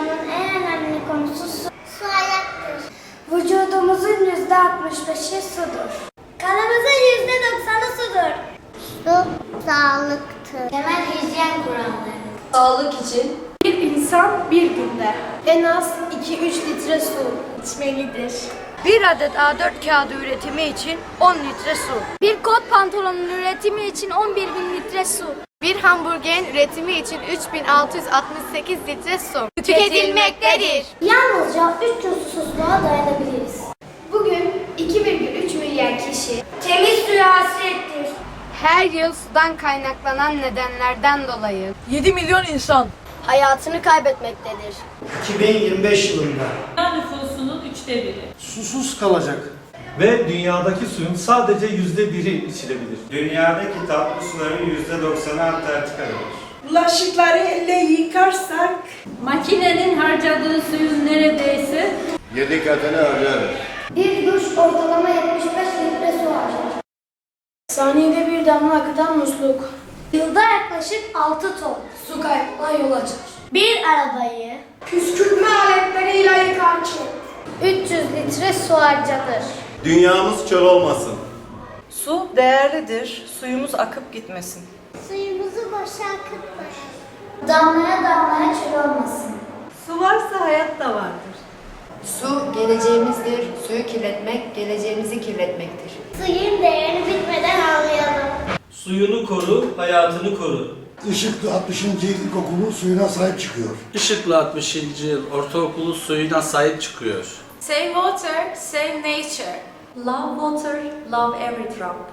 dünyanın en önemli konusu su. Su hayattır. Vücudumuzun yüzde 65'i sudur. Kanımızın yüzde 90'ı sudur. Su sağlıktır. Temel hijyen kuralları. Sağlık için Bir insan bir günde en az 2-3 litre su. içmelidir. Bir adet A4 kağıdı üretimi için 10 litre su. Bir kot pantolonun üretimi için 11 bin litre su. Bir hamburgerin üretimi için 3668 litre su Tüketilmektedir. Yalnızca 3 gün susuzluğa dayanabiliriz. Bugün 2,3 milyar kişi Temiz suya hasrettir. Her yıl sudan kaynaklanan nedenlerden dolayı 7 milyon insan hayatını kaybetmektedir. 2025 yılında nüfusunun üçte biri. susuz kalacak. Ve dünyadaki suyun sadece yüzde biri içilebilir. Dünyadaki tatlı suların %90'ı Antarktika'dadır. Bulaşıkları elle yıkarsak Makinenin harcadığı suyun neredeyse Yedi katını harcarız. Bir duş ortalama 75 litre su harcar. Saniyede bir damla akıtan musluk. Yılda yaklaşık 6 ton. Su kaybına yol açar. Bir arabayı Püskürtme aletleriyle yıkan kim? 300 litre su harcanır. Dünyamız çöl olmasın. su değerlidir. Suyumuz akıp gitmesin. Suyumuzu boşa akıtmayın. Damlaya damlaya çöl olmasın. Su varsa hayat da vardır. Su geleceğimizdir. Suyu kirletmek geleceğimizi kirletmektir. Suyun değerini bitmeden anlayalım. Suyunu koru, hayatını koru. Işıklı 60. yıl ilkokulu suyuna sahip çıkıyor. Işıklı 60. yıl ortaokulu suyuna sahip çıkıyor. Save water, save nature. Love water, love every drop.